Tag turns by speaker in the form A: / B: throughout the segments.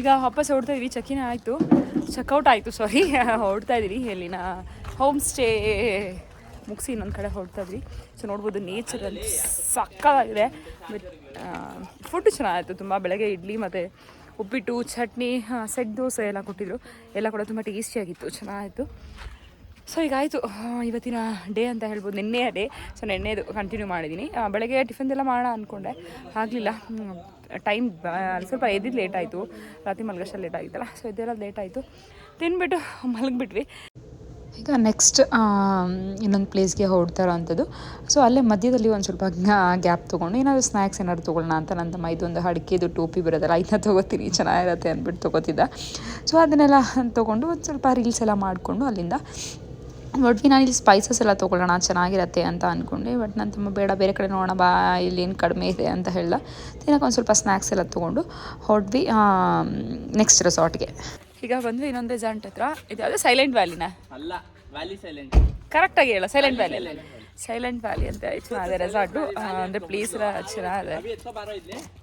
A: ಈಗ ವಾಪಸ್ ಹೊಡ್ತಾ ಇದ್ವಿ. ಚೆಕಿನ್ ಆಯಿತು. ಚೆಕ್ಔಟ್ ಆಯಿತು ಸಾರಿ ಹೊರಡ್ತಾ ಇದ್ದೀವಿ ಇಲ್ಲಿನ ಹೋಮ್ ಸ್ಟೇ ಮುಗಿಸಿ ಇನ್ನೊಂದು ಕಡೆ ಹೊರಡ್ತಾ ಇದ್ವಿ. ಸೊ ನೋಡ್ಬೋದು ನೇಚರ್ ಅಲ್ಲಿ ಸಕ್ಕತ್ತಾಗಿದೆ. ಬಟ್ ಫುಡ್ ಚೆನ್ನಾಗಿತ್ತು. ತುಂಬ ಬೆಳಗ್ಗೆ ಇಡ್ಲಿ ಮತ್ತು ಉಪ್ಪಿಟ್ಟು, ಚಟ್ನಿ ಸೆಟ್ ದೋಸೆ ಎಲ್ಲ ಕೊಟ್ಟಿದ್ರು. ಎಲ್ಲ ಕೂಡ ತುಂಬ ಟೇಸ್ಟಿಯಾಗಿತ್ತು ಚೆನ್ನಾಗಿತ್ತು. ಸೊ ಈಗ ಆಯಿತು. ಇವತ್ತಿನ ಡೇ ಅಂತ ಹೇಳ್ಬೋದು. ನಿನ್ನೆಯ ಡೇ ಸೊ ನೆನ್ನೆದು ಕಂಟಿನ್ಯೂ ಮಾಡಿದ್ದೀನಿ ಬೆಳಗ್ಗೆ ಟಿಫನ್ದೆಲ್ಲ ಮಾಡೋಣ ಅಂದ್ಕೊಂಡೆ ಆಗಲಿಲ್ಲ. ಟೈಮ್ ಸ್ವಲ್ಪ ಎದ್ದಿದ್ದು ಲೇಟ್ ಆಯಿತು. ರಾತ್ರಿ ಮಲಗಷ್ಟ ಲೇಟ್ ಆಗಿತ್ತಲ್ಲ ಸೊ ಇದೆಲ್ಲ ಲೇಟ್ ಆಯಿತು. ತಿನ್ಬಿಟ್ಟು ಮಲಗಿಬಿಟ್ವಿ.
B: ಈಗ ನೆಕ್ಸ್ಟ್ ಇನ್ನೊಂದು ಪ್ಲೇಸ್ಗೆ ಹೊರಡ್ತಾ ಇರೋವಂಥದ್ದು ಸೊ ಅಲ್ಲೇ ಮಧ್ಯದಲ್ಲಿ ಒಂದು ಸ್ವಲ್ಪ ಗ್ಯಾಪ್ ತೊಗೊಂಡು ಏನಾದರೂ ಸ್ನ್ಯಾಕ್ಸ್ ಏನಾದ್ರು ತೊಗೊಳ್ಳೋಣ ಅಂತ ನನ್ನ ತಮ್ಮ ಇದೊಂದು ಅಡಿಕೆದು ಟೋಪಿ ಬರೋದಲ್ಲ ಇದನ್ನ ತೊಗೋತೀನಿ, ಚೆನ್ನಾಗಿರುತ್ತೆ ಅಂದ್ಬಿಟ್ಟು ತೊಗೋತಿದ್ದ. ಸೊ ಅದನ್ನೆಲ್ಲ ತೊಗೊಂಡು ಒಂದು ಸ್ವಲ್ಪ ರೀಲ್ಸ್ ಎಲ್ಲ ಮಾಡಿಕೊಂಡು ಅಲ್ಲಿಂದ ಒಟ್ವಿ ನಾನು ಇಲ್ಲಿ ಸ್ಪೈಸಸ್ ಎಲ್ಲ ತೊಗೊಳ್ಳೋಣ ಚೆನ್ನಾಗಿರತ್ತೆ ಅಂತ ಅಂದ್ಕೊಂಡೆ ಬಟ್ ನಾನು ತುಂಬ ಬೇಡ ಬೇರೆ ಕಡೆ ನೋಡೋಣ ಬಾ ಇಲ್ಲೇನು ಏನು ಕಡಿಮೆ ಇದೆ ಅಂತ ಹೇಳ್ದ ತಿನ್ನೋಕೆ ಒಂದು ಸ್ವಲ್ಪ ಸ್ನ್ಯಾಕ್ಸ್ ಎಲ್ಲ ತೊಗೊಂಡು ಹೊಡ್ವಿ ನೆಕ್ಸ್ಟ್ ರೆಸಾರ್ಟ್ಗೆ
A: ಈಗ ಬಂದ್ವಿ ಇನ್ನೊಂದು ರೆಸಾರ್ಟ್ ಹತ್ರ. ಇದು ಯಾವುದು? ಸೈಲೆಂಟ್ ವ್ಯಾಲಿನ
C: ಅಲ್ಲ ವ್ಯಾಲಿ ಸೈಲೆಂಟ್
A: ಕರೆಕ್ಟಾಗಿ ಹೇಳ ಸೈಲೆಂಟ್ ವ್ಯಾಲಿ ಸೈಲೆಂಟ್ ವ್ಯಾಲಿ ಅಂತ ಚೆನ್ನಾಗಿದೆ ರೆಸಾರ್ಟು ಅಂದರೆ ಪ್ಲೇಸ್ ಎಲ್ಲ ಚೆನ್ನಾಗಿದೆ.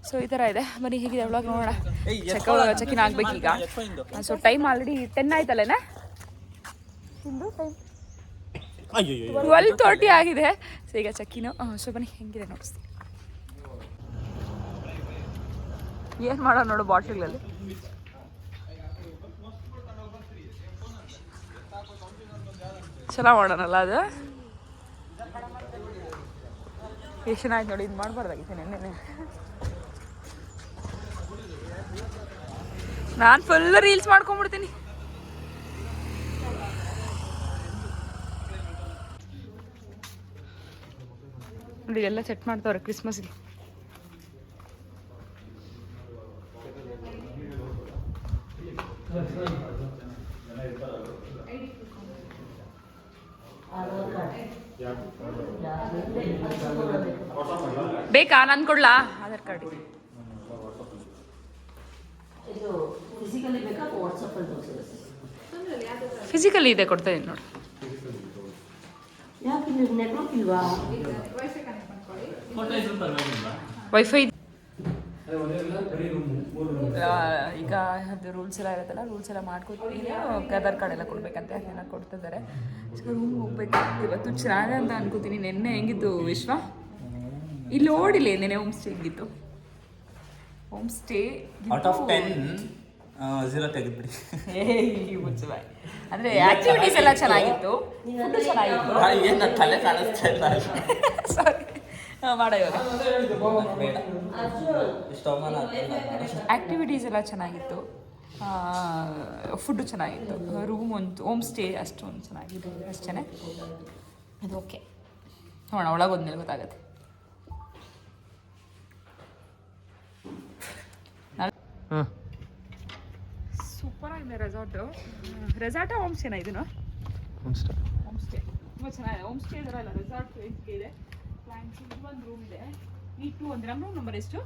A: ಸೊ ಈ ಥರ ಇದೆ. ಬನ್ನಿ ಹೀಗಿದೆ ಒಳಗೆ ನೋಡೋಣ. ಚೆಕ್ ಆಗಬೇಕು ಈಗ ಸೊ ಟೈಮ್ ಆಲ್ರೆಡಿ ಟೆನ್ ಆಯ್ತಲ್ಲೇನ? ಟ್ವೆಲ್ ತರ್ಟಿ ಆಗಿದೆ ಸೊ ಈಗ ಚೆಕ್ಕಿನು ಸೊ ಬನ್ನಿ ಹೆಂಗಿದೆ ನೋಡಿಸ್ತೀನಿ ಏನು ಮಾಡೋ ನೋಡು ಬಾಟ್ಲ್ಗಳಲ್ಲಿ ಚಲೋ ಮಾಡೋಣಲ್ಲ ಅದು ಎಷ್ಟು ಚೆನ್ನಾಗಿ ನೋಡಿ ಇದು ಮಾಡಬಾರ್ದಾಗಿತ್ತು ನೆನ್ನೆ ನಾನು ಫುಲ್ ರೀಲ್ಸ್ ಮಾಡ್ಕೊಂಡ್ಬಿಡ್ತೀನಿ ನೋಡಿ ಎಲ್ಲ ಸೆಟ್ ಮಾಡ್ತಾವ್ರೆ ಕ್ರಿಸ್ಮಸ್ಗೆ ಬೇಕಾ? ನಾನು ಕೊಡ್ಲಾ? ಆಧಾರ್ ಕಾರ್ಡ್ ಫಿಸಿಕಲಿ ಇದೆ ಕೊಡ್ತಾ ಇದ್ದೀನಿ ನೋಡಿ.
D: ಯಾಕೆ ನೀವು ನೆಟ್ವರ್ಕ್ ಇಲ್ವಾ?
A: ವೈಫೈ ಈಗ ಅದು ರೂಲ್ಸ್ ಎಲ್ಲ ಇರುತ್ತಲ್ಲ ರೂಲ್ಸ್ ಎಲ್ಲ ಮಾಡ್ಕೊತೀನಿ ಆಧಾರ್ ಕಾರ್ಡ್ ಎಲ್ಲ ಕೊಡ್ಬೇಕಂತೆ ಅದನ್ನೆಲ್ಲ ಕೊಡ್ತಿದ್ದಾರೆ. ಸೊ ರೂಮ್ ಹೋಗ್ಬೇಕು. ಇವತ್ತು ಚೆನ್ನಾಗ ಅಂತ ಅನ್ಕೋತೀನಿ. ನಿನ್ನೆ ಹೆಂಗಿತ್ತು ವಿಶ್ವ? ಇಲ್ಲಿ ಓಡಿಲ್ಲ ನಿನ್ನೆ ಹೋಮ್ ಸ್ಟೇ ಹೆಂಗಿತ್ತು? Home stay
C: out of ten zero ತೆಗೆದ್ಬಿಡಿ.
A: ಅಂದ್ರೆ ಆಕ್ಟಿವಿಟೀಸ್ ಎಲ್ಲ ಚೆನ್ನಾಗಿತ್ತು. ಫುಡ್ ಚೆನ್ನಾಗಿತ್ತು.
C: ಏನು ನನ್ನ ತಲೆ ಕಾಣಿಸ್ತಾ ಇಲ್ಲ.
A: ಸಾರಿ ಮಾಡ ಇವಾಗ. ಆ್ಯಕ್ಟಿವಿಟೀಸ್ ಎಲ್ಲ ಚೆನ್ನಾಗಿತ್ತು. ಫುಡ್ ಚೆನ್ನಾಗಿತ್ತು. ರೂಮ್ ಒಂದು ಹೋಮ್ ಸ್ಟೇ ಅಷ್ಟೊಂದು ಚೆನ್ನಾಗಿತ್ತು ಅಷ್ಟೇ ಅದು ಓಕೆ ನೋಡೋಣ ಒಳಗೆ ಒಂದ್ಮೇಲೆ ಗೊತ್ತಾಗತ್ತೆ ಸೂಪರ್ ಆಗಿದೆ ರೆಸಾರ್ಟು ರೆಸಾರ್ಟ ಹೋಮ್ ಸ್ಟೇನಾ ಇದನ್ನು? ಹೋಮ್ ಸ್ಟೇ ತುಂಬ ಚೆನ್ನಾಗಿದೆ. ಹೋಮ್ ಸ್ಟೇ ಇದರಲ್ಲ ರೆಸಾರ್ಟ್ ಇದೆ. ಪ್ಲಾನ್ಸ್ ಒಂದು ರೂಮ್ ಇದೆ. ಈ ಟು ಅಂದ್ರೆ ನಮ್ಮ ರೂಮ್ ನಂಬರ್ ಎಷ್ಟು?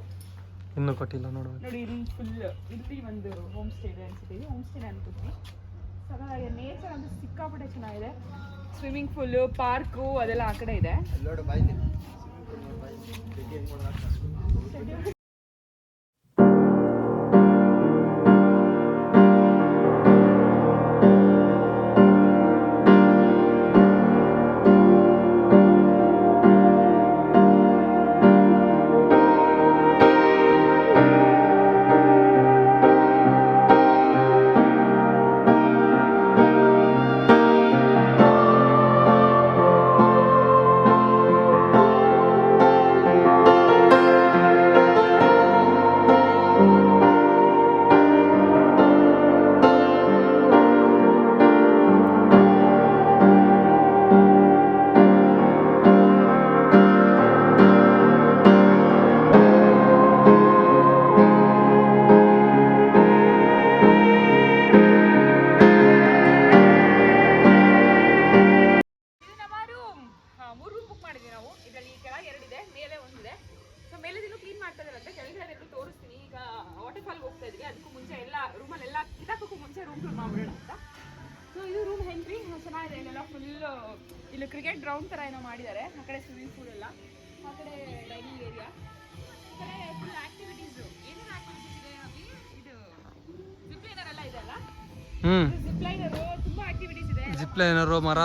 E: ಇನ್ನೂ ಕೊಟ್ಟಿಲ್ಲ
A: ನೋಡಿ ಇಲ್ಲಿ ಫುಲ್ ಇಲ್ಲಿ ಒಂದು ಹೋಮ್ ಸ್ಟೇ ಇದೆ ಅನ್ಸುತ್ತೆ. ಹೋಮ್ ಸ್ಟೇನೇ ಅನ್ಕೋತೀನಿ ಸಗದಾಗಿದೆ ನೇಚರ್ ಅಂದ್ರೆ ಸಿಕ್ಕಾಪಟ್ಟೆ ಚೆನ್ನಾಗಿದೆ. ಸ್ವಿಮ್ಮಿಂಗ್ ಫೂಲು ಪಾರ್ಕು ಅದೆಲ್ಲ ಆ ಕಡೆ ಇದೆ. ಇದು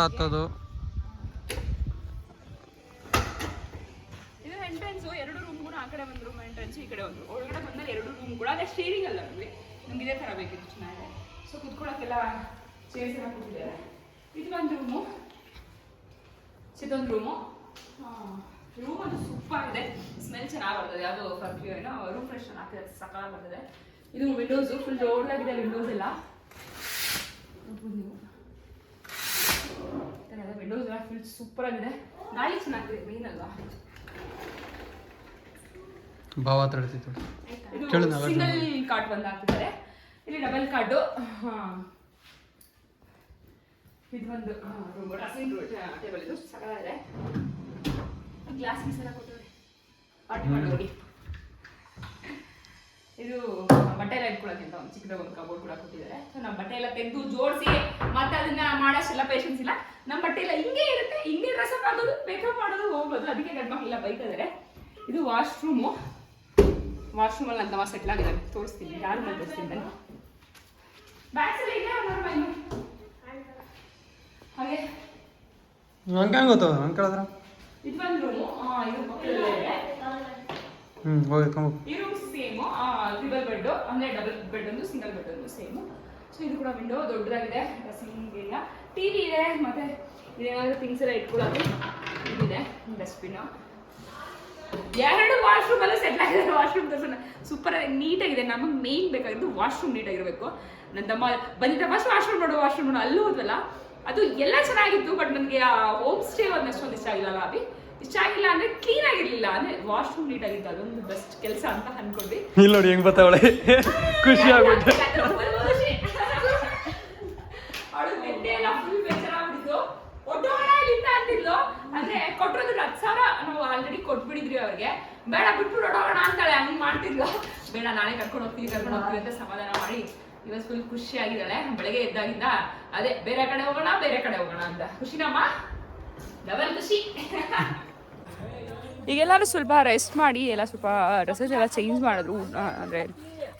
E: ಹತ್ತದು.
A: ಇದು ಎಂಟ್ರೆನ್ಸ್ ಎರಡು ರೂಮ್ ಕೂಡ ಆ ಕಡೆ ಒಂದು ರೂಮ್ ಎಂಟ್ರೆನ್ಸ್ ಈ ಕಡೆ ಒಂದು. ಒಳಗಡೆ ಬಂದಲ್ಲಿ ಎರಡು ರೂಮ್ ಕೂಡ. ಅದೇ ಶೇರಿಂಗ್ ಅಲ್ಲ ನಮಗೆ. ನಮ್ಗೆ ಇದೇ ಥರ ಬೇಕಿತ್ತು ಚೆನ್ನಾಗಿದೆ ಸೊ ಕುತ್ಕೊಳ್ಳೋಕ್ಕೆಲ್ಲ ಚೇರ್ಸ್ ಎಲ್ಲ ಕೂತಿದ್ದಾರೆ. ಇದು ಒಂದು ರೂಮು ಇದೊಂದು ರೂಮು ರೂಮ್ ಅದು ಸೂಪರ್ ಇದೆ. ಸ್ಮೆಲ್ ಚೆನ್ನಾಗಿ ಬರ್ತದೆ. ಯಾವುದು ಪರ್ಫ್ಯೂಮ್ ಏನೋ ರೂಮ್ ಫ್ರೆಶ್ ಆಗ್ತದೆ ಸಕಾಲ ಬರ್ತದೆ. ಇದು ವಿಂಡೋಸು ಫುಲ್ ರೋಡ್ಲಾಗಿದೆ ವಿಂಡೋಸ್ ಎಲ್ಲ. ನೀವು. ವಿಂಡೋಸ್ ಎಲ್ಲ ಫುಲ್ ಸೂಪರ್ ಆಗಿದೆ. ಗಾಳಿ ಚೆನ್ನಾಗಿದೆ ಮೇನ್ ಅಲ್ವಾ?
E: ಭಾವ ಕೇಳು
A: ಸಿಂಗಲ್ ಕಾರ್ಡ್ ಬಂದು ಹಾಕಿದ್ದಾರೆ. ಇಲ್ಲಿ ಡಬಲ್ ಕಾರ್ಡು ಇದು ಒಂದು ಟೇಬಲ್ ಇದು ಸಕಾಲಿದೆ ಗ್ಲಾಸ್ ಪೀಸ್ ಎಲ್ಲ ಕೊಟ್ಟಿದ್ದಾರೆ ಪಾರ್ಟಿ ಮಾಡಿ ಇದು ಬಟ್ಟೆ ಎಲ್ಲ ಕೂಡ ಅಂತ ಒಂದು ಚಿಕ್ಕದಾಗ ಒಂದು ಕಬೋರ್ಡ್ ಕೂಡ ಕೊಟ್ಟಿದ್ದಾರೆ. ಬಟ್ಟೆ ಎಲ್ಲ ತೆಗೆದು ಜೋಡಿಸಿ ಮತ್ತೆ ಅದನ್ನ ಮಾಡೋಷ್ಟೆಲ್ಲ ಪೇಷನ್ಸ್ ಇಲ್ಲ. ನಮ್ಮ ಬಟ್ಟೆ ಎಲ್ಲ ಹಿಂಗೆ ಇರುತ್ತೆ ಹಿಂಗೆ ಡ್ರೆಸ್ ಅಪ್ ಆಗೋದು ಮೇಕಪ್ ಮಾಡೋದು ಹೋಗೋದು ಅದಕ್ಕೆ ಗಂಡು ಮಕ್ಕಳೆಲ್ಲ ಬೈತಿದ್ದಾರೆ ಇದು ವಾಶ್ರೂಮು ವಾಶ್ರೂಮಲ್ಲಿ ನಮ್ಮ ಸೆಟ್ಲ್ ಆಗಿದ್ದಾರೆ ತೋರಿಸ್ತೀನಿ ಯಾರು ತೋರಿಸ್ತೀನಿ ನಾನು ಹಾಗೆ.
E: ಹೆಂಗೆ ಗೊತ್ತವ ಹಂಗೆ ಕೇಳಿದ್ರ
A: ಇದು ಒಂದು ರೂಮು ಇದು ಪಕ್ಕದಲ್ಲೇ ಇದೆ
E: ಹ್ಞೂ ಹೋಗಿ ಕಂಬ
A: ಈ ರೂಮ್ ಸೇಮು ಟ್ರಿಬಲ್ ಬೆಡ್ ಅಂದ್ರೆ ಡಬಲ್ ಬೆಡ್ ಒಂದು ಸಿಂಗಲ್ ಬೆಡ್ ಒಂದು ಸೇಮು ಸೊ ಇದು ಕೂಡ ವಿಂಡೋ ದೊಡ್ಡದಾಗಿದೆ. ಡ್ರೆಸ್ಸಿಂಗ್ ಏರಿಯಾ ಟಿವಿ ಇದೆ ಮತ್ತೆ ಇದೇನಾದ್ರು ಥಿಂಗ್ಸ್ ಎಲ್ಲ ಇಟ್ಕೊಳ್ಳೋದು ಇದಿದೆ ಡಸ್ಟ್ಬಿನ್ ಎರಡು ವಾಶ್ರೂಮ್ ಎಲ್ಲ ಸೆಟ್ ಆಗಿದೆ ವಾಶ್ರೂಮ್ ದರ್ಶನ ಸೂಪರ್ ಆಗಿ ನೀಟಾಗಿದೆ. ನಮಗೆ ಮೇನ್ ಬೇಕಾಗಿದ್ದು ವಾಶ್ರೂಮ್ ನೀಟಾಗಿರಬೇಕು. ನನ್ನ ತಮ್ಮ ಬಂದಿದ್ದ ಫಸ್ಟ್ ವಾಶ್ರೂಮ್ ನೋಡು ವಾಶ್ರೂಮ್ ನೋಡು ಅಲ್ಲೂ ಹೋದ್ವಲ್ಲ ಅದು ಎಲ್ಲ ಚೆನ್ನಾಗಿತ್ತು ಬಟ್ ನನಗೆ ಆ ಹೋಮ್ ಸ್ಟೇ ಒಂದು ಅಷ್ಟೊಂದು ಇಷ್ಟ ಆಗಿಲ್ಲ ಅಭಿ. ಇಷ್ಟ ಆಗಿಲ್ಲ ಅಂದ್ರೆ ಕ್ಲೀನ್ ಆಗಿರ್ಲಿಲ್ಲ. ಅಂದ್ರೆ ವಾಶ್ರೂಮ್ ನೀಟಾಗಿತ್ತು. ಅದೊಂದು ಬೆಸ್ಟ್ ಕೆಲಸ ಅಂತ ಅನ್ಕೊಂಡ್ವಿ.
E: ಇಲ್ಲಿ ನೋಡಿ ಹೆಂಗ್ ಬರ್ತಾವಳೆ ಖುಷಿ ಆಗ್ಬಿಟ್ಟು.
A: ಅಂದ್ರೆ ಕೊಟ್ಟಿರೋದು ಹತ್ತು ಸಾವಿರ ನಾವು ಆಲ್ರೆಡಿ ಕೊಟ್ಬಿಟ್ಟಿದ್ರಿ ಅವ್ರಿಗೆ. ಬೇಡ ಬಿಟ್ಬಿಟ್ಟು ಹೊಡೋಣ ಅಂತಾಳೆ. ಹಂಗ್ ಮಾಡ್ತಿದ್ಲು. ಬೇಡ, ನಾಳೆ ಕರ್ಕೊಂಡು ಹೋಗ್ತೀವಿ ಕರ್ಕೊಂಡು ಹೋಗ್ತೀವಿ ಅಂತ ಸಮಾಧಾನ ಮಾಡಿ ಇವತ್ತು ಫುಲ್ ಖುಷಿ ಆಗಿದ್ದಾಳೆ ಬೆಳಗ್ಗೆ ಎದ್ದಾಗಿಂದ ಅದೇ, ಬೇರೆ ಕಡೆ ಹೋಗೋಣ, ಬೇರೆ ಕಡೆ ಹೋಗೋಣ ಅಂತ. ಖುಷಿನಮ್ಮ? ಡಬಲ್ ಖುಷಿ. ಈಗೆಲ್ಲರೂ ಸ್ವಲ್ಪ ರೆಸ್ಟ್ ಮಾಡಿ, ಎಲ್ಲ ಸ್ವಲ್ಪ ಡ್ರೆಸ್ಸಸ್ ಎಲ್ಲ ಚೇಂಜ್ ಮಾಡಿದ್ರು ಅಂದರೆ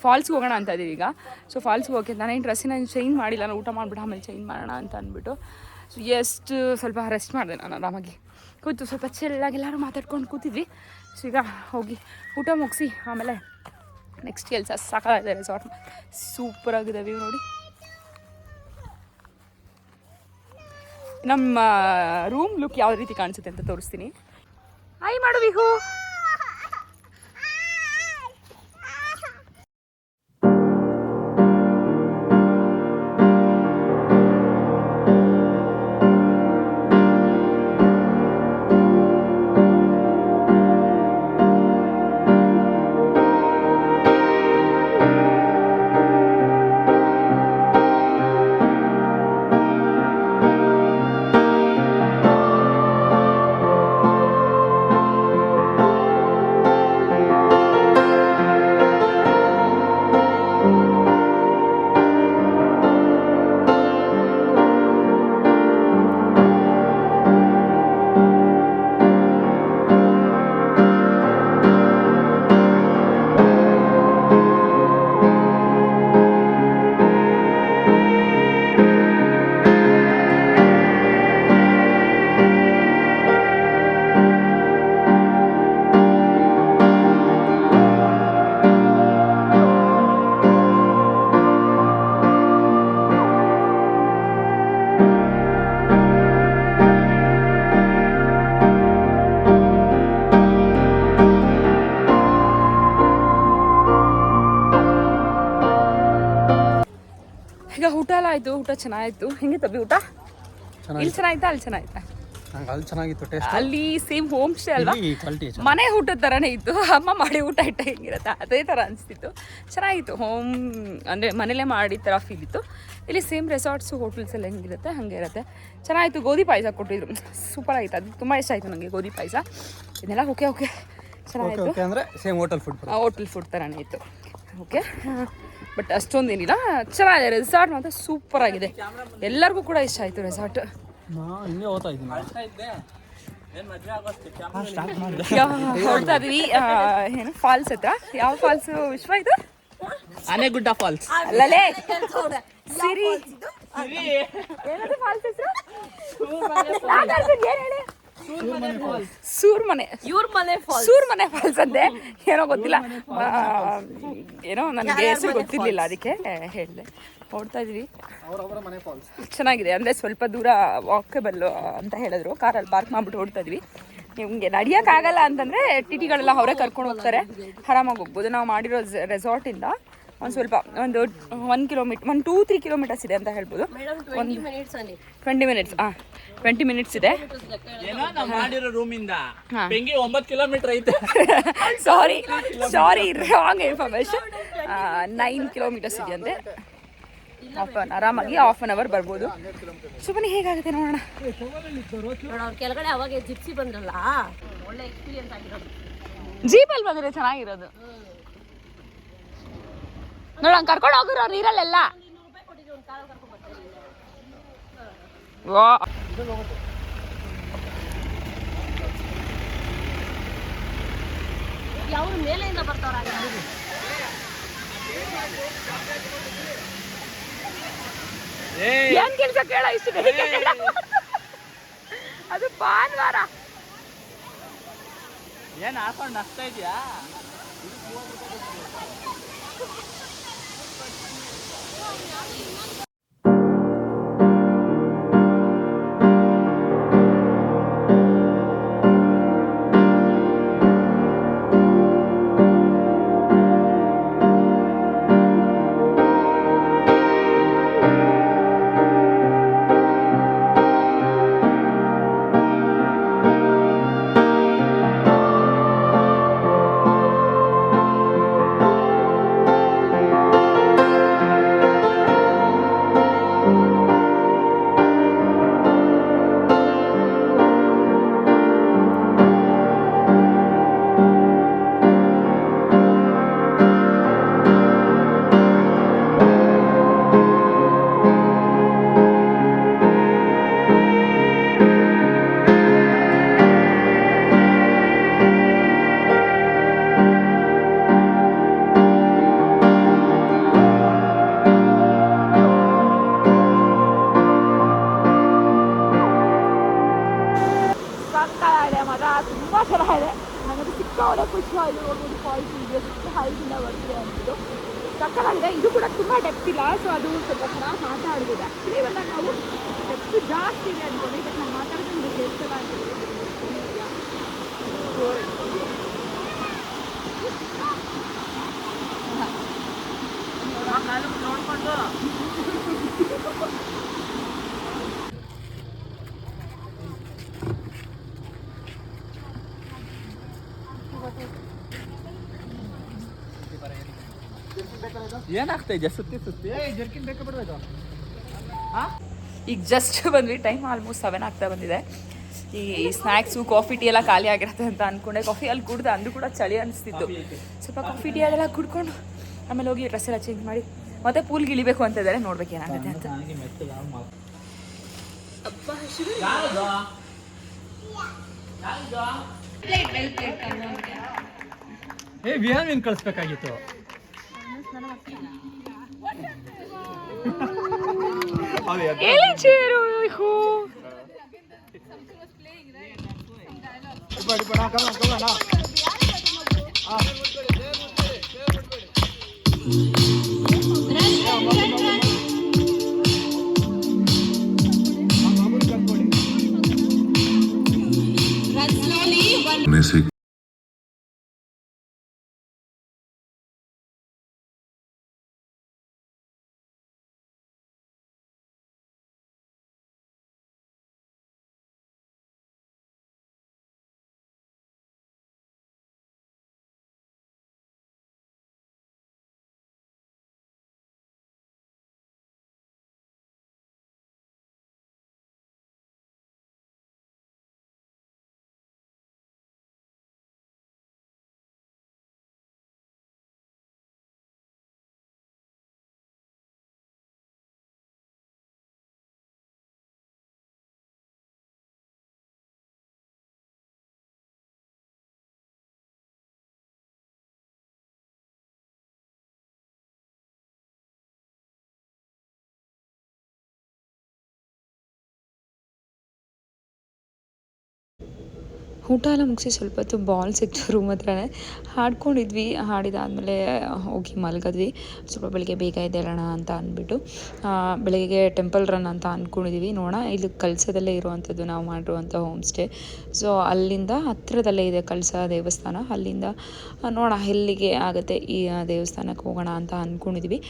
A: ಫಾಲ್ಸ್ಗೆ ಹೋಗೋಣ ಅಂತ ಇದೀವಿ ಈಗ. ಸೊ ಫಾಲ್ಸ್ಗೆ ಹೋಗಿ ನಾನೇನು ಡ್ರೆಸ್ಸಿನ ಚೇಂಜ್ ಮಾಡಿಲ್ಲ. ನಾನು ಊಟ ಮಾಡಿಬಿಟ್ಟು ಆಮೇಲೆ ಚೇಂಜ್ ಮಾಡೋಣ ಅಂತ ಅಂದ್ಬಿಟ್ಟು. ಸೊ ಎಷ್ಟು ಸ್ವಲ್ಪ ರೆಸ್ಟ್ ಮಾಡಿದೆ ನಾನು ಆರಾಮಾಗಿ. ಕೂತು ಸ್ವಲ್ಪ ಚೆಲ್ಲಾಗಿ ಎಲ್ಲರೂ ಮಾತಾಡ್ಕೊಂಡು ಕೂತಿದ್ವಿ. ಸೊ ಈಗ ಹೋಗಿ ಊಟ ಮುಗಿಸಿ ಆಮೇಲೆ ನೆಕ್ಸ್ಟ್ ಕೆಲಸ ಸಾಕಾಗಿದೆ ರೆಸಾರ್ಟ್ ಸೂಪರ್ ಆಗಿದೆ ವ್ಯೂ ನೋಡಿ. ನಮ್ಮ ರೂಮ್ ಲುಕ್ ಯಾವ ರೀತಿ ಕಾಣಿಸುತ್ತೆ ಅಂತ ತೋರಿಸ್ತೀನಿ. ಹಾಯ್ ಮಾಡು ವಿಹು. ಆಯ್ತು ಊಟ ಚೆನ್ನಾಗಿತ್ತು ಹೆಂಗೆ ತಬ್ಬಿ ಊಟ? ಇಲ್ಲಿ ಚೆನ್ನಾಗಿತ್ತಾ ಅಲ್ಲಿ ಚೆನ್ನಾಗಿತ್ತಾ
E: ನಂಗೆ ಅಲ್ಲಿ ಚೆನ್ನಾಗಿತ್ತು ಟೇಸ್ಟ್
A: ಅಲ್ಲಿ ಸೇಮ್ ಹೋಮ್ ಸ್ಟೇ ಅಲ್ವಾ? ಮನೆ ಊಟದ ಥರನೇ ಇತ್ತು. ಅಮ್ಮ ಮಾಡಿ ಊಟ ಇಟ್ಟ ಹೆಂಗಿರುತ್ತೆ? ಅದೇ ಥರ ಅನಿಸ್ತಿತ್ತು. ಚೆನ್ನಾಗಿತ್ತು. ಹೋಮ್ ಅಂದರೆ ಮನೇಲೇ ಮಾಡಿ ಥರ ಫೀಲ್ ಇತ್ತು. ಇಲ್ಲಿ ಸೇಮ್ ರೆಸಾರ್ಟ್ಸು ಹೋಟೆಲ್ಸ್ ಎಲ್ಲ ಹೆಂಗಿರುತ್ತೆ ಹಂಗೆ ಇರುತ್ತೆ. ಚೆನ್ನಾಗಿತ್ತು ಗೋಧಿ ಪಾಯಸ ಕೊಟ್ಟಿದ್ರು. ಸೂಪರ್ ಆಗಿತ್ತು. ಅದು ತುಂಬ ಇಷ್ಟ ಆಯಿತು ನನಗೆ ಗೋಧಿ ಪಾಯಸ. ಇದೆಲ್ಲ ಓಕೆ ಓಕೆ ಚೆನ್ನಾಗಿತ್ತು
E: ಅಂದರೆ same hotel food
A: hotel food ಥರನೇ ಇತ್ತು. ಓಕೆ ಬಟ್ ಅಷ್ಟೊಂದೇನಿಲ್ಲ ಚೆನ್ನಾಗಿದೆ ರೆಸಾರ್ಟ್ ಮಾತ್ರ ಸೂಪರ್ ಆಗಿದೆ. ಎಲ್ಲರಿಗೂ ಕೂಡ ಇಷ್ಟ ಆಯಿತು ರೆಸಾರ್ಟ್ ಹೊರಡ್ತಾ ಇದೀವಿ ಏನು ಫಾಲ್ಸ್ ಹತ್ರ? ಯಾವ ಫಾಲ್ಸ್ ವಿಶ್ವ ಇದು?
C: ಆನೆಗುಡ್ಡ ಫಾಲ್ಸ್
A: ಅಲ್ಲಲೇ ಸಿರಿ. ಏನದು ಫಾಲ್ಸ್ ಹೆಸರು? ಸೂರ್ಮನೆ ಸೂರ್ಮನೆ ಸೂರ್ ಮನೆ.
D: ಇವ್ರ ಮನೆ ಫಾಲ್ಸ್
A: ಸೂರ್ ಮನೆ ಫಾಲ್ಸ್ ಅಂತೆ ಏನೋ ಗೊತ್ತಿಲ್ಲ. ಏನೋ ನನಗೆ ಹೆಸರು ಗೊತ್ತಿರ್ಲಿಲ್ಲ ಅದಕ್ಕೆ ಹೇಳಿದೆ. ನೋಡ್ತಾ ಇದೀವಿ
E: ಅವರವರ ಮನೆ ಫಾಲ್ಸ್
A: ಚೆನ್ನಾಗಿದೆ. ಅಂದರೆ ಸ್ವಲ್ಪ ದೂರ ವಾಕಬಲ್ ಅಂತ ಹೇಳಿದ್ರು. ಕಾರಲ್ಲಿ ಪಾರ್ಕ್ ಮಾಡ್ಬಿಟ್ಟು ಓಡ್ತಾ ಇದ್ವಿ ನಿಮಗೆ ನಡಿಯಕ್ ಅಂತಂದರೆ ಅಂತಂದ್ರೆ ಟಿಗಳೆಲ್ಲ ಅವರೇ ಕರ್ಕೊಂಡು ಹೋಗ್ತಾರೆ. ಆರಾಮಾಗಿ ಹೋಗ್ಬೋದು. ನಾವು ಮಾಡಿರೋ ರೆಸಾರ್ಟಿಂದ ಒಂದು ಸ್ವಲ್ಪ ಒಂದು one kilometre one two three kilometres ಇದೆ ಅಂತ ಹೇಳ್ಬೋದು.
D: ಒಂದು ಟ್ವೆಂಟಿ ಮಿನಿಟ್ಸ್ ಅಲ್ಲಿ.
A: ಟ್ವೆಂಟಿ ಮಿನಿಟ್ಸ್ ಹಾಂ ಟ್ವೆಂಟಿ ಮಿನಿಟ್ಸ್ ಇದೆ.
C: ಏನೋ ನಾವು ಮಾಡಿರೋ ರೂಮಿಂದ. ಬೆಂಗಿ ಒಂಬತ್ತು ಕಿಲೋಮೀಟರ್ ಐತೆ.
A: Sorry sorry wrong information nine kilometres ಇದೆಯಂತೆ. ಹಾಫ್ ಅನ್ ಆರಾಮಾಗಿ ಹಾಫ್ ಅನ್ ಅವರ್ ಬರ್ಬೋದು. ಸುಮ್ಮನೆ ಹೇಗಾಗುತ್ತೆ ನೋಡೋಣ?
D: ನೋಡ ಅವ್ರ ಕೆಳಗಡೆ ಅವಾಗ ಜಿಪ್ಸಿ ಬಂದ್ರಲ್ಲ? ಒಳ್ಳೆ ಎಕ್ಸ್ಪೀರಿಯನ್ಸ್ ಆಗಿರೋದು.
A: ಜೀಪಲ್ಲಿ ಬಂದರೆ ಚೆನ್ನಾಗಿರೋದು. ನೋಡ ಕರ್ಕೊಂಡು ಹೋಗಿರೋ ನೀರಲ್ಲೆಲ್ಲ ವಾ
D: ಯಾವ ಮೇಲೆಯಿಂದ ಬರ್ತಾವ್ರ
A: ಏನ್ ಕೆಲಸ ಕೇಳ ಇಷ್ಟು? ಅದು ಭಾನುವಾರ.
C: ಏನ್ ಹಾಕೊಂಡು ನಗ್ತಾ ಇದೆಯಾ ಏನಾಗ್ತಾ ಇದೆ? ಸುತ್ತಿ ಸುತ್ತಿ.
E: ಜರ್ಕಿನ್ ಬೇಕಾ ಬಿಡ್ಬೇಕು
A: ಈಗ ಜಸ್ಟ್ ಬಂದ್ವಿ. ಟೈಮ್ ಆಲ್ಮೋಸ್ಟ್ ಸೆವೆನ್ ಆಗ್ತಾ ಬಂದಿದೆ. ಈ ಸ್ನ್ಯಾಕ್ಸು ಕಾಫಿ ಟೀ ಎಲ್ಲ ಖಾಲಿ ಆಗಿರುತ್ತೆ ಅಂತ ಅನ್ಕೊಂಡೆ. ಕಾಫಿ ಅಲ್ಲಿ ಕುಡ್ದೆ ಅಂದು ಕೂಡ ಚಳಿ ಅನಿಸ್ತಿತ್ತು. ಸ್ವಲ್ಪ ಕಾಫಿ ಟೀ ಅದೆಲ್ಲ ಕುಡ್ಕೊಂಡು ಆಮೇಲೆ ಹೋಗಿ ಡ್ರೆಸ್ ಎಲ್ಲ ಚೇಂಜ್ ಮಾಡಿ. ಮತ್ತೆ ಪೂಲ್ಗೆ ಗಿಳಿಬೇಕು ಅಂತ ಇದ್ದಾರೆ ನೋಡ್ಬೇಕು ಏನಾಗುತ್ತೆ ಅಂತ.
E: ಏ ವಿಹಾನ್ ಮೀನ್ ಕಳಿಸ್ಬೇಕಾಗಿತ್ತು.
A: ಎಲ್ಲಿ
F: pertenece
B: ಊಟ ಎಲ್ಲ ಮುಗಿಸಿ ಸ್ವಲ್ಪ ಹೊತ್ತು ಬಾಲ್ ಸಿಕ್ತು ರೂಮ್ ಹತ್ರನೇ. ಹಾಡ್ಕೊಂಡಿದ್ವಿ ಹಾಡಿದಾದಮೇಲೆ ಹೋಗಿ ಮಲಗಿದ್ವಿ. ಸ್ವಲ್ಪ ಬೆಳಿಗ್ಗೆ ಬೇಗ ಎದ್ದೇಳೋಣ ಅಂತ ಅಂದ್ಬಿಟ್ಟು ಬೆಳಿಗ್ಗೆ ಟೆಂಪಲ್ ರನ್ ಅಂತ ಅಂದ್ಕೊಂಡಿದ್ವಿ ನೋಡೋಣ, ಇಲ್ಲಿ ಕಳಸದಲ್ಲೇ ಇರುವಂಥದ್ದು ನಾವು ಮಾಡಿರುವಂಥ ಹೋಮ್ ಸ್ಟೇ ಸೊ ಅಲ್ಲಿಂದ ಹತ್ತಿರದಲ್ಲೇ ಇದೆ ಕಳಸ ದೇವಸ್ಥಾನ. ಅಲ್ಲಿಂದ ನೋಡೋಣ ಎಲ್ಲಿಗೆ ಆಗುತ್ತೆ ಈ ದೇವಸ್ಥಾನಕ್ಕೆ ಹೋಗೋಣ ಅಂತ ಅಂದ್ಕೊಂಡಿದ್ವಿ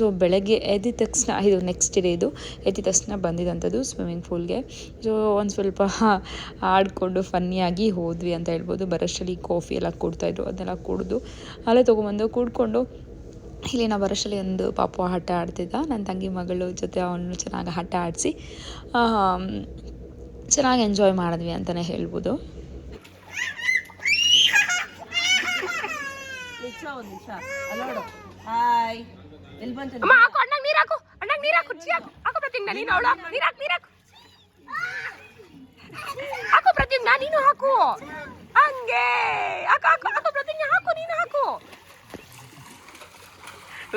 B: ಸೊ ಬೆಳಗ್ಗೆ ಎದ್ದಿದ ತಕ್ಷಣ, ಇದು ನೆಕ್ಸ್ಟ್ ಡೇ ಇದು, ಎದ್ದಿದ ತಕ್ಷಣ ಬಂದಿದ್ದಂಥದ್ದು ಸ್ವಿಮ್ಮಿಂಗ್ ಪೂಲ್ಗೆ ಸೊ ಒಂದು ಸ್ವಲ್ಪ ಆಡಿಕೊಂಡು ಫನ್ನಿಯಾಗಿ ಹೋದ್ವಿ ಅಂತ ಹೇಳ್ಬೋದು. ಬರಷ್ಟಲ್ಲಿ ಕಾಫಿ ಎಲ್ಲ ಕೊಡ್ತಾಯಿದ್ರು ಅದನ್ನೆಲ್ಲ ಕುಡಿದು ಅಲ್ಲೇ ತೊಗೊಂಬಂದು ಕುಡ್ಕೊಂಡು ನಾವು ಬರೋಷ್ಟರಲ್ಲಿ ಒಂದು ಪಾಪ ಆಟ ಆಡ್ತಿದ್ದ. ನನ್ನ ತಂಗಿ ಮಗಳು ಜೊತೆ ಅವನು ಚೆನ್ನಾಗಿ ಆಟ ಆಡಿಸಿ ಚೆನ್ನಾಗಿ ಎಂಜಾಯ್ ಮಾಡಿದ್ವಿ ಅಂತಲೇ ಹೇಳ್ಬೋದು.
D: ಹಾಯ್ ಎಲ್ಲಿ ಬಂತು?
A: ಅಮ್ಮ ಹಾಕು ಪ್ರತಿಜ್ಞಾ ನೀನು ಹಾಕು ಹಂಗೆ ಹಾಕು ಹಾಕು ಹಾಕು ಹಾಕು ನೀನು ಹಾಕು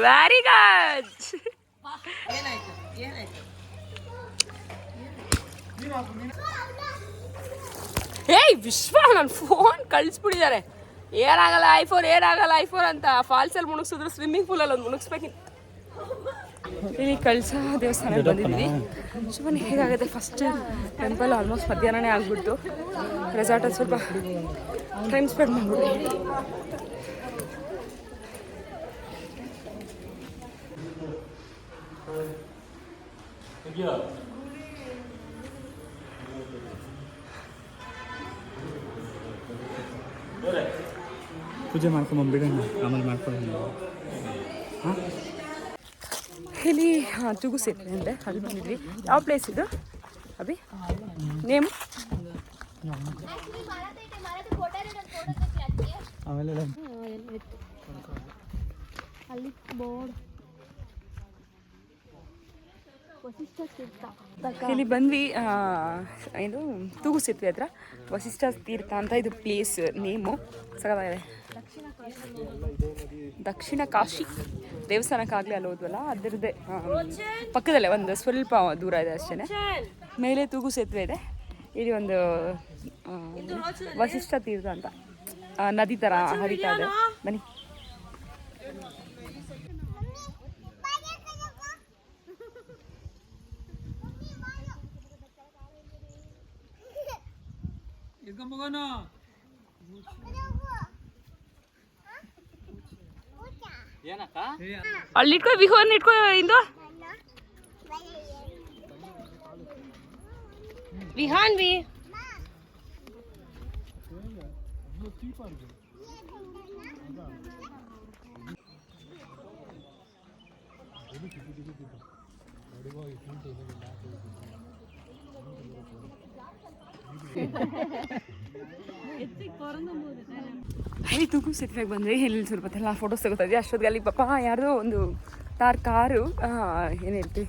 A: ವೆರಿ ಗುಡ್ ಏಯ್ ವಿಶ್ವ ಫೋನ್ ಕಳಿಸ್ಬಿಟ್ಟಿದ್ದಾರೆ. ಏನಾಗಲ್ಲ ಐಫೋನ್ ಏನಾಗಲ್ಲ ಐಫೋನ್ ಅಂತ. ಫಾಲ್ಸಲ್ಲಿ ಮುಣಗ್ಸಿದ್ರು ಸ್ವಿಮ್ಮಿಂಗ್ ಪೂಲಲ್ಲಿ ಒಂದು ಮುಳುಗಿಸ್ಬೇಕಿತ್ತು ಇಲ್ಲಿ ಕಳಸ ದೇವಸ್ಥಾನಕ್ಕೆ ಬಂದಿದ್ವಿ. ಸೊ ಬನ್ನಿ ಹೇಗಾಗುತ್ತೆ ಫಸ್ಟ್ ಟೆಂಪಲ್ ಆಲ್ಮೋಸ್ಟ್ ಮಧ್ಯಾಹ್ನನೇ ಆಗ್ಬಿಡ್ತು. ರೆಸಾರ್ಟಲ್ಲಿ ಸ್ವಲ್ಪ ಟೈಮ್ ಸ್ಪೆಂಡ್ ಮಾಡ್ಬಿಡ್ವಿ
C: ಪೂಜೆ ಮಾಡ್ಕೊಂಬಂದ್ಬಿಡೋಣ ಆಮೇಲೆ ಮಾಡ್ಕೊಳ್ಳೋಣ
A: ಇಲ್ಲಿ ಹಾಂ ತುಗು ಸೇತುವೆ ಅಂದರೆ ಅಲ್ಲಿ ಬಂದಿದ್ವಿ. ಯಾವ ಪ್ಲೇಸ್ ಇದು? ಅಭಿ? ನೇಮ್
C: ಆಮೇಲೆ
A: ಇಲ್ಲಿ ಬಂದ್ವಿ ಏನು ತೂಗು ಸೇತುವೆ ಹತ್ರ. ವಸಿಷ್ಠ ತೀರ್ಥ ಅಂತ ಇದು ಪ್ಲೇಸ್ ನೇಮು ಸಗದಾಗಿದೆ ದಕ್ಷಿಣ ಕಾಶಿ ದೇವಸ್ಥಾನಕ್ಕಾಗಲಿ ಅಲ್ಲಿ ಹೋದ್ವಲ್ಲ? ಅದರದ್ದೇ ಪಕ್ಕದಲ್ಲೇ ಒಂದು ಸ್ವಲ್ಪ ದೂರ ಇದೆ ಅಷ್ಟೇ ಮೇಲೆ ತೂಗು ಸೇತುವೆ ಇದೆ. ಇಲ್ಲಿ ಒಂದು ವಸಿಷ್ಠ ತೀರ್ಥ ಅಂತ ನದಿ ಥರ ಹರಿತಾ ಇದೆ. ಬನ್ನಿ.
C: ಏನಕ್ಕ
A: ಅಲ್ಲಿ ಇಟ್ಕೋ ವಿಹೋನ್ ಇಟ್ಕೋ ಇಂದು. ವಿಹಾನ್ ವಿ ಅಲ್ಲಿ ತೂಕು ಸೇತುವೆಗೆ ಬಂದ್ರೆ ಇಲ್ಲಿ ಸ್ವಲ್ಪ ಎಲ್ಲ ಫೋಟೋಸ್ ತಗೋತಾ ಇದ್ದೀವಿ ಅಷ್ಟೊತ್ತಿಗೆ ಅಲ್ಲಿ ಪಾಪ ಯಾರ್ದೋ ಒಂದು ತಾರ್ ಕಾರು ಏನು ಹೇಳ್ತೀವಿ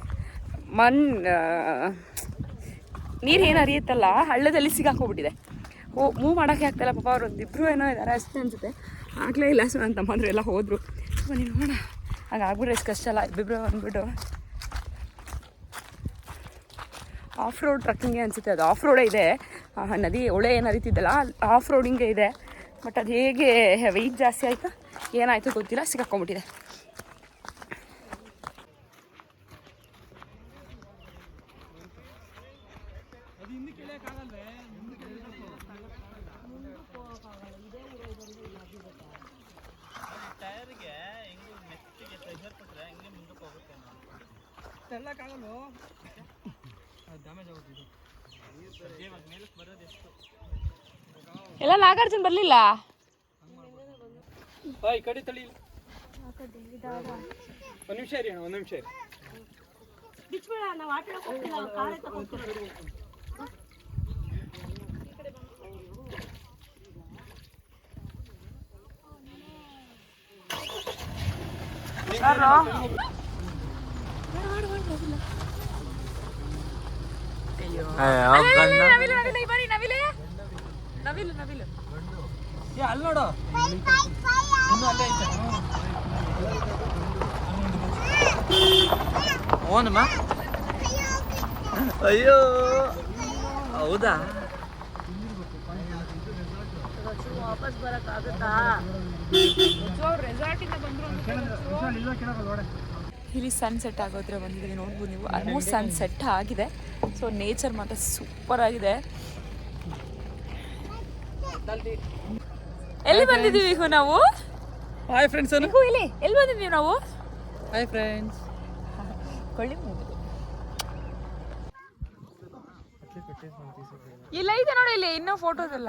A: ಮಣ್ ನೀರು ಏನು ಅರಿಯುತ್ತಲ್ಲ ಹಳ್ಳದಲ್ಲಿ ಸಿಗಾಕೋಗ್ಬಿಟ್ಟಿದೆ ಓ ಮೂವ್ ಮಾಡೋಕ್ಕೆ ಆಗ್ತಾಯಿಲ್ಲ ಪಾಪ ಅವ್ರು. ಒಂದಿಬ್ಬರು ಏನೋ ಇದ್ದಾರೆ ಅಷ್ಟೇ ಅನ್ಸುತ್ತೆ. ಆಗಲೇ ಇಲ್ಲ ಸೊ ನನ್ನ ತಮ್ಮಂದ್ರು ಎಲ್ಲ ಹೋದರು. ಬನ್ನಿ ನೋಡೋಣ. ಹಾಗಾಗ್ಬಿಟ್ರೆ ಎಷ್ಟು ಕಷ್ಟ ಅಲ್ಲ ಇಬ್ಬಿಬ್ರು ಅಂದ್ಬಿಟ್ಟು ಆಫ್ ರೋಡ್ ಟ್ರಕ್ಕಿಂಗೇ ಅನಿಸುತ್ತೆ. ಅದು ಆಫ್ ರೋಡೇ ಇದೆ ನದಿ ಒಳೆ ಏನು ಹರಿತಿದ್ದಲ್ಲ ಆಫ್ ರೋಡಿಂಗೇ ಇದೆ. ಬಟ್ ಅದು ಹೇಗೆ ವೆಯ್ಟ್ ಜಾಸ್ತಿ ಆಯಿತು? ಏನಾಯಿತು ಗೊತ್ತಿಲ್ಲ ಸಿಕ್ಕಾಕೊಂಬಿಟ್ಟಿದೆ ಎಲ್ಲ ನಾಗಾರ್ಜುನ್ ಬರಲಿಲ್ಲ
E: ಈ ಕಡೆ ತಳಿ ಒಂದು ನಿಮಿಷ ಇರಿ ಅಣ್ಣ ಒಂದು ನಿಮಿಷ ಇರಿ
D: ಬಿಚ್ಬೇಡ
E: ಅಲ್ಲಿ ನೋಡು ಅಲ್ಲೇ ಐತೆ
C: ಓನಮ್ಮ ಅಯ್ಯೋ ಹೌದಾ
D: ವಾಪಸ್ ಬರೋಕ್ಕಾಗುತ್ತಾ
A: ಇಲ್ಲಿ ಸನ್ಸೆಟ್ ಆಗೋದ್ರೆ ಬಂದಿದೆ ನೋಡ್ಬೋದು ನೀವು. ಆಲ್ಮೋಸ್ಟ್ ಸನ್ಸೆಟ್ ಆಗಿದೆ. ಸೊ ನೇಚರ್ ಮಾತ್ರ ಸೂಪರ್ ಆಗಿದೆ. ಎಲ್ಲಿ ಬಂದಿದ್ದೀವಿ ಈಗ ನಾವು?
E: ಹಾಯ್ ಫ್ರೆಂಡ್ಸ್
A: ಇಲ್ಲಿ ಎಲ್ಲಿ? ಬಂದಿದ್ದೀವಿ ನಾವು?
E: ಹಾಯ್ ಫ್ರೆಂಡ್ಸ್
A: ಕೊಳ್ಳಿ ಇಲ್ಲ ಇದೆ ನೋಡಿ ಇಲ್ಲಿ ಇನ್ನೂ ಫೋಟೋಸ್ ಎಲ್ಲ.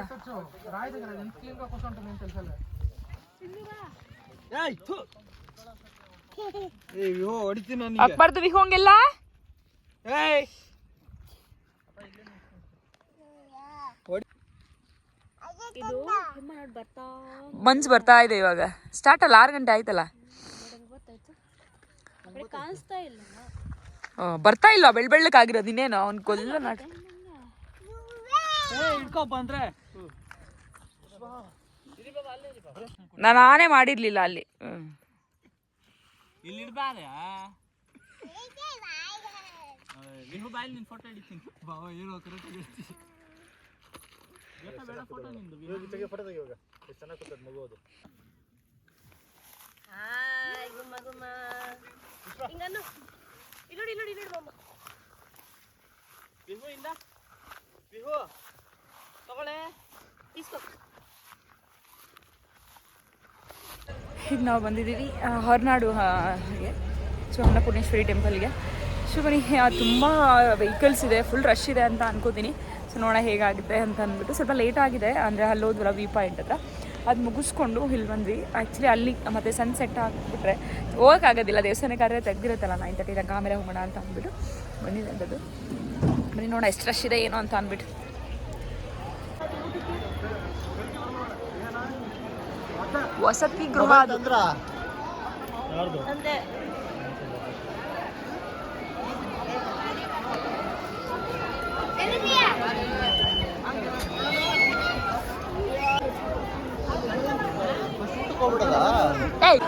E: ಏಯ್
A: ಹಾಕ್ಬಾರ್ದು ವಿಹೋಂಗೆಲ್ಲ
E: ಏಯ್!
D: ಇದು ನಿಮ್ಮ ನೋಡಿ ಬರ್ತಾ
A: ಮನ್ಸು ಬರ್ತಾ ಇದೆ ಇವಾಗ. ಸ್ಟಾರ್ಟ್ ಅಲ್ಲ ಆರು ಗಂಟೆ ಆಯ್ತಲ್ಲ? ಬರ್ತಾ ಇಲ್ಲ ಬೆಳ್ ಬೆಳ್ಳಕ್ಕಾಗಿರೋದು ಇನ್ನೇನು? ಅವ್ನು ಕೊಲ್ಲ ನಾಟ
E: ಏಯ್ ಹಿಡ್ಕೊಪ್ಪ ಅಂದ್ರೆ.
A: ನಾನು ಆನೆ ಮಾಡಿರ್ಲಿಲ್ಲ ಅಲ್ಲಿ. ಹ್ಮ್.
E: ಇಲ್ಲಿ ಇಡ್ಬಾರ್ದ ನೀವು ಬಾಯಲ್ಲಿ ನಿನ್ನ ಫೋಟೋ ಹಿಡಿತೀನಿ. ಬಾವ ಏನು ಕರೆಕ್ಟ್ ಹೇಳ್ತೀನಿ ಬೇಡ ಫೋಟೋ ನಿಂದು
D: ಹಾಯ್ ಗುಮ್ಮ ಗುಮ್ಮ. ಹಿಂಗನ್ನು. ಇಲ್ಲೋಡಿ ಇಲ್ಲೋಡಿ ಇಲ್ಲೋಡಿ ಮಮ್ಮ
E: ಬಿಹು ಇಂದ? ಬಿಹು ತಗೊಳ್ಳೆ.
D: ಇಸ್ಕೋ.
A: ಈಗ ನಾವು ಬಂದಿದ್ದೀವಿ. ಹೊರನಾಡು ಹಾಗೆ. ಸೊ ಅನ್ನಪೂರ್ಣೇಶ್ವರಿ ಟೆಂಪಲ್ಗೆ. ಸೊ ಬನ್ನಿ ತುಂಬ ವೆಹಿಕಲ್ಸ್ ಇದೆ. ಫುಲ್ ರಶ್ ಇದೆ ಅಂತ ಅನ್ಕೋತೀನಿ. ಸೊ ನೋಡೋಣ ಹೇಗಾಗುತ್ತೆ ಅಂತ ಅಂದ್ಬಿಟ್ಟು ಸ್ವಲ್ಪ ಲೇಟ್ ಆಗಿದೆ. ಅಂದರೆ ಅಲ್ಲಿ ಹೋದ್ವಲ್ಲ ಪಾಯಿಂಟ್ ಹತ್ರ. ಅದು ಮುಗಿಸ್ಕೊಂಡು ಇಲ್ಲಿ ಬಂದ್ವಿ. ಆ್ಯಕ್ಚುಲಿ ಅಲ್ಲಿ ಮತ್ತೆ ಸನ್ಸೆಟ್ ಆಗಿಬಿಟ್ರೆ ಹೋಗೋಕ್ಕಾಗೋದಿಲ್ಲ ದೇವಸ್ಥಾನ ಕಾರ್ಯ ತೆಗ್ದಿರುತ್ತಲ್ಲ ನೈನ್ ತರ್ಟಿ ಆಮೇಲೆ ಹೋಗೋಣ ಅಂತ ಅಂದ್ಬಿಟ್ಟು ಬಂದಿದೆ ಅಂಥದ್ದು ಬನ್ನಿ ನೋಡೋಣ, ಎಷ್ಟು ರಶ್ ಇದೆ, ಏನೋ ಅಂತ ಅಂದ್ಬಿಟ್ಟು. ವಸತಿ ಗೃಹ ಅದು
D: ಅಂದೆ
A: ಏಯ್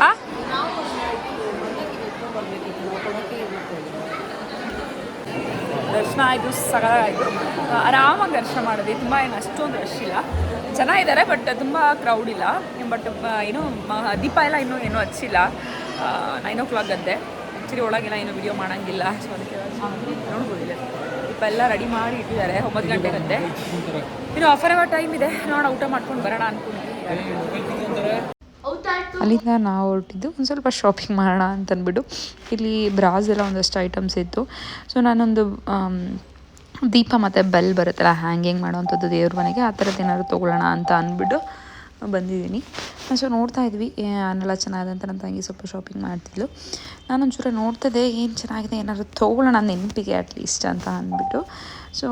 A: ಆ? ದರ್ಶನ ಆಯಿತು ಸಗದಾಯಿತು ಆರಾಮಾಗಿ ದರ್ಶನ ಮಾಡಿದ್ವಿ ತುಂಬ ಏನು ಅಷ್ಟೊಂದು ರಶ್ ಇಲ್ಲ. ಜನ ಇದ್ದಾರೆ ಬಟ್ ತುಂಬ ಕ್ರೌಡ್ ಇಲ್ಲ. ಬಟ್ ಏನು ದೀಪ ಎಲ್ಲ ಇನ್ನೂ ಏನೂ ಹಚ್ಚಿಲ್ಲ. ನೈನ್ ಓ ಕ್ಲಾಕ್ ಗದ್ದೆ. ಆ್ಯಕ್ಚುಲಿ ಒಳಗೆಲ್ಲ ಏನು ವಿಡಿಯೋ ಮಾಡೋಂಗಿಲ್ಲ ಸೊ ಅದಕ್ಕೆ ನೋಡ್ಬೋದಿಲ್ಲ ದೀಪ ಎಲ್ಲ ರೆಡಿ ಮಾಡಿ ಇಟ್ಟಿದ್ದಾರೆ, ಒಂಬತ್ತು ಗಂಟೆಗಂತೆ ಇನ್ನು ಆಫರ್ ಅವರ್ ಟೈಮ್ ಇದೆ, ನೋಡೋಣ, ಊಟ ಮಾಡ್ಕೊಂಡು ಬರೋಣ ಅನ್ಕೊಂಡಿದ್ದೀನಿ
B: ಅಲ್ಲಿಂದ ನಾವು ಹೊರಟಿದ್ದು ಒಂದು ಸ್ವಲ್ಪ ಶಾಪಿಂಗ್ ಮಾಡೋಣ ಅಂತ ಅಂದ್ಬಿಟ್ಟು ಇಲ್ಲಿ ಬ್ರಾಸ್ ಎಲ್ಲ ಒಂದಷ್ಟು ಐಟಮ್ಸ್ ಇತ್ತು. ಸೊ ನಾನೊಂದು ದೀಪ ಮತ್ತು ಬೆಲ್ ಬರುತ್ತಲ್ಲ ಹ್ಯಾಂಗಿಂಗ್ ಮಾಡೋವಂಥದ್ದು ದೇವ್ರ ಮನೆಗೆ, ಆ ಥರದ್ದು ಏನಾದ್ರು ತೊಗೊಳ್ಳೋಣ ಅಂತ ಅಂದ್ಬಿಟ್ಟು ಬಂದಿದ್ದೀನಿ. ಸೊ ನೋಡ್ತಾ ಇದ್ವಿ ಅನ್ನೆಲ್ಲ ಚೆನ್ನಾಗಿದೆ ಅಂತ ನನ್ನ ತಂಗಿ ಸ್ವಲ್ಪ ಶಾಪಿಂಗ್ ಮಾಡ್ತಿದ್ಲು. ನಾನೊಂಚೂರು ನೋಡ್ತಿದ್ದೆ, ಏನು ಚೆನ್ನಾಗಿದೆ, ಏನಾದ್ರು ತೊಗೊಳ್ಳೋಣ ನೆನಪಿಗೆ ಅಟ್ಲೀಸ್ಟ್ ಅಂತ ಅಂದ್ಬಿಟ್ಟು. ಸೊ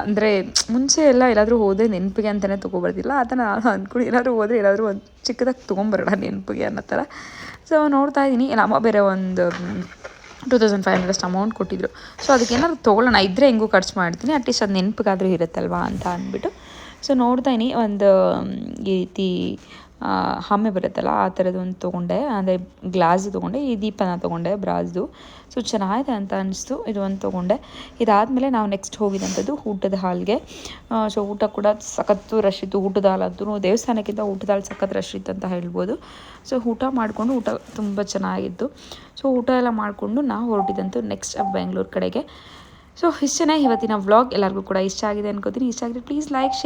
B: ಅಂದರೆ ಮುಂಚೆ ಎಲ್ಲ ಎಲ್ಲಾದರೂ ಹೋದೆ ನೆನಪಿಗೆ ಅಂತಲೇ ತೊಗೊಬರ್ದಿಲ್ಲ. ಆ ಥರ ನಾನು ಅಂದ್ಕೊಂಡು ಏನಾದರೂ ಹೋದರೆ ಏನಾದರೂ ಒಂದು ಚಿಕ್ಕದಾಗಿ ತೊಗೊಂಬರೋಣ ನೆನಪಿಗೆ ಅನ್ನೋ ಥರ. ಸೊ ನೋಡ್ತಾ ಇದ್ದೀನಿ ನಮ್ಮ ಬೇರೆ ಒಂದು ಟೂ ತೌಸಂಡ್ ಫೈವ್ ಹಂಡ್ರೆಡ್ ಅಷ್ಟು ಅಮೌಂಟ್ ಕೊಟ್ಟಿದ್ರು. ಸೊ ಅದಕ್ಕೆ ಏನಾದ್ರು ತೊಗೊಳ್ಳೋಣ. ಇದ್ದರೆ ಹೆಂಗೂ ಖರ್ಚು ಮಾಡ್ತೀನಿ. ಅಟ್ಲೀಸ್ಟ್ ಅದು ನೆನಪಿಗಾದರೂ ಇರುತ್ತಲ್ವಾ ಅಂತ ಅಂದ್ಬಿಟ್ಟು. ಸೊ ನೋಡ್ತಾ ಇದ್ದೀನಿ ಒಂದು ಈ ರೀತಿ ಹಮ್ಮೆ ಬರುತ್ತಲ್ಲ, ಆ ಥರದ್ದು ಒಂದು ತೊಗೊಂಡೆ. ಅಂದರೆ ಗ್ಲಾಸ್ ತೊಗೊಂಡೆ. ಈ ದೀಪನ ತೊಗೊಂಡೆ, ಬ್ರಾಸ್ದು. ಸೊ ಚೆನ್ನಾಗಿದೆ ಅಂತ ಅನಿಸ್ತು ಇದು ಒಂದು ತೊಗೊಂಡೆ. ಇದಾದಮೇಲೆ ನಾವು ನೆಕ್ಸ್ಟ್ ಹೋಗಿದಂಥದ್ದು ಊಟದ ಹಾಲ್ಗೆ. ಸೊ ಊಟ ಕೂಡ ಸಖತ್ತು ರಶ್ ಇತ್ತು. ಊಟದ ಹಾಲ್ ಅಂತೂ ದೇವಸ್ಥಾನಕ್ಕಿಂತ ಊಟದ ಹಾಲ್ ಸಖತ್ ರಶ್ ಇತ್ತು ಅಂತ ಹೇಳ್ಬೋದು. ಸೊ ಊಟ ಮಾಡಿಕೊಂಡು ಊಟ ತುಂಬ ಚೆನ್ನಾಗಿತ್ತು. ಸೊ ಊಟ ಎಲ್ಲ ಮಾಡಿಕೊಂಡು ನಾವು ಹೊರಟಿದಂತು ನೆಕ್ಸ್ಟ್ ಬೆಂಗಳೂರು ಕಡೆಗೆ. ಸೊ ಇಷ್ಟನೇ ಇವತ್ತಿನ ವ್ಲಾಗ್ ಎಲ್ಲರಿಗೂ ಕೂಡ ಇಷ್ಟ ಆಗಿದೆ ಅನ್ಕೋತೀನಿ. ಇಷ್ಟ ಆಗಿದೆ ಪ್ಲೀಸ್ ಲೈಕ್ ಶೇರ್